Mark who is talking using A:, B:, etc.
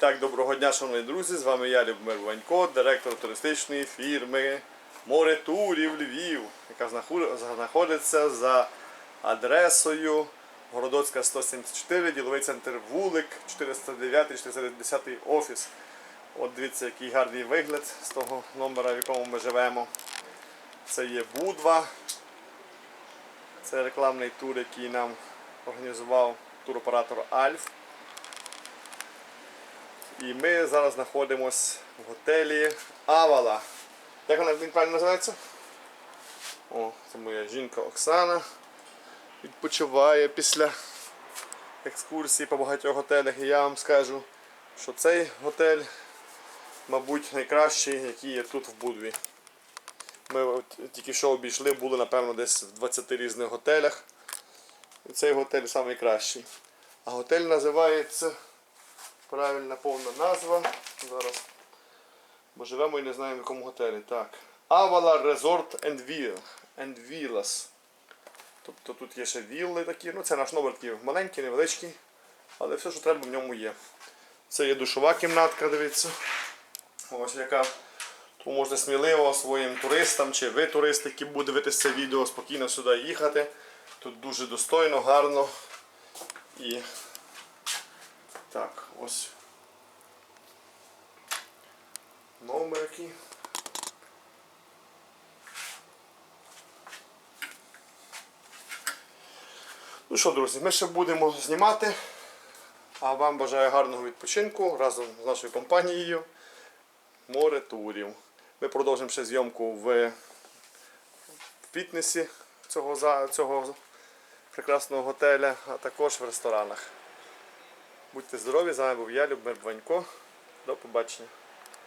A: Так, доброго дня, шановні друзі. З вами я, Любомир Ванько, директор туристичної фірми Море Турів Львів, яка знаходиться за адресою Городоцька 174, діловий центр Вулик, 409-410 офіс. От дивіться, який гарний вигляд з того номера, в якому ми живемо. Це є Будва. Це рекламний тур, який нам організував туроператор Альф. І ми зараз знаходимося в готелі Авала. Як вона він правильно називається? О, це моя жінка Оксана. Відпочиває після екскурсії по багатьох готелях. І я вам скажу, що цей готель, мабуть, найкращий, який є тут в Будві. Ми тільки що обійшли, були, напевно, десь в 20 різних готелях. І цей готель найкращий. А готель називається правильна повна назва. Зараз. Бо живемо і не знаємо в якому готелі. Так. Avala Resort and Vil- and Villas. Тобто тут є ще вілли такі. Ну це наш номер такий маленький, невеличкий. Але все, що треба в ньому є. Це є душова кімнатка, дивіться. Ось яка. Тому можна сміливо своїм туристам чи ви туристи, які будуть дивитися це відео, спокійно сюди їхати. Тут дуже достойно, гарно. І ось. Номер який. Ну що, друзі, ми ще будемо знімати. А вам бажаю гарного відпочинку разом з нашою компанією Море Турів. Ми продовжимо ще зйомку в фітнесі цього, цього прекрасного готеля, а також в ресторанах. Будьте здорові, з вами був я, Любмир Банько. До побачення.